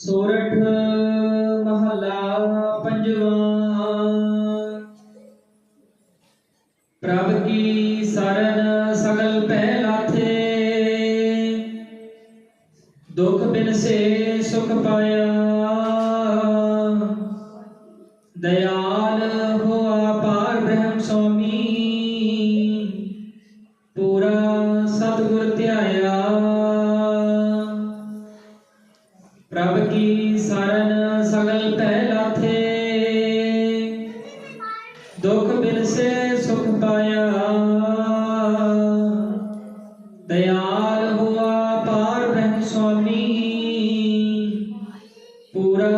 ਸੋਰਠ ਮਹਲਾ ਪੰਜਵਾਂ। ਪ੍ਰਭ ਕੀ ਸਰਨ ਸਗਲ ਪਹਿ ਲਾਥੇ? ਦੁਖ ਬਿਨ ਸੇ ਸੁਖ ਪਾਇਆ। ਦਇਆਲ ਹੋਆ ਪਾਰ ਬ੍ਰਹਮ ਸੁਆਮੀ ਸਗਲ ਪਹਿ ਲਾਥੇ। ਦੁਖ ਬਿਨ ਸੁਖ ਪਾਇਆ। ਦਇਆਲ ਹੁਆ ਪਾਰ ਬ੍ਰਹਮ ਸੁਆਮੀ। ਪੂਰਾ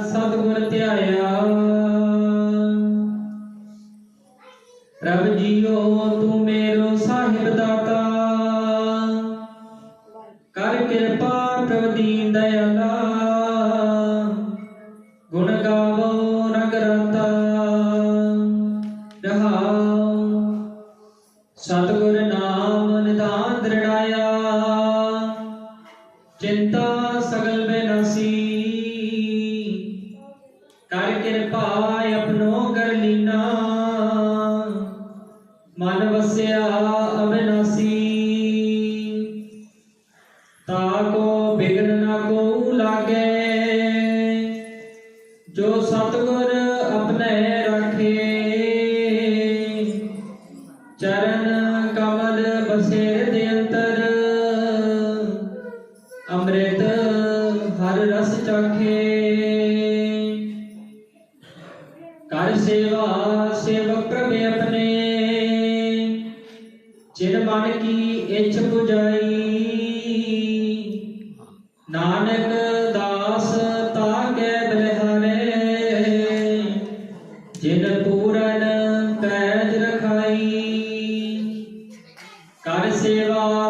ਸਤਿਗੁਰ ਧਿਆਇਆ। ਪ੍ਰਭ ਜੀਓ, ਤੂੰ ਮੇਰੋ ਸਾਹਿਬ ਦਾਤਾ। ਕਰ ਕਿਰਪਾ ਪ੍ਰਭ ਦੀਨ ਦਇਆਲਾ। ਗੁਣ ਗਾਵੋ ਰਗਰਤਾ ਰਹਾਉ। ਸਤਿਗੁਰ ਨਾਮ ਨਿਧਾਨ ਦ੍ਰਿੜਾਇਆ, ਚਿੰਤਾ ਸਗਲ ਬੇਨਾਸੀ। ਕਰ ਕਿਰਪਾ ਆਪਣੋ ਕਰ ਲੀਨਾ, ਮਨ ਵਸਿਆ ਅਬਿਨਾਸੀ। ਤਾਕੋ ਬਿਗਨ ਨਾ ਕੋ ਲਾਗੇ ਜੋ ਸਤਗੁਰ ਆਪਣੇ ਰਾਖੇ, ਚਰਨ ਕਮਲ ਬਸੇ ਦੇ ਅੰਤਰ, ਅੰਮ੍ਰਿਤ ਹਰ ਰਸ ਚਾਖੇ। ਕਰ ਸੇਵਾ ਸੇਵਕ ਪ੍ਰਭ ਆਪਣੇ, ਜਿਨ ਮਨ ਕੀ ਇੱਛ 부ਜਾਈ ਨਾਨਕ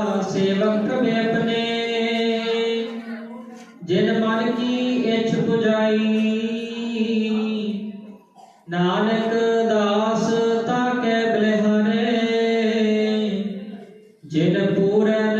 ਭਾਵ ਸੇਵਕ ਬੇਪਨੇ ਜਿਨ ਮਨ ਕੀ ਇਛ ਪੁਜਾਈ। ਨਾਨਕ ਦਾਸ ਤਾ ਕੈ ਬਲਿਹਾਰੇ, ਜਿਨ ਪੂਰਨ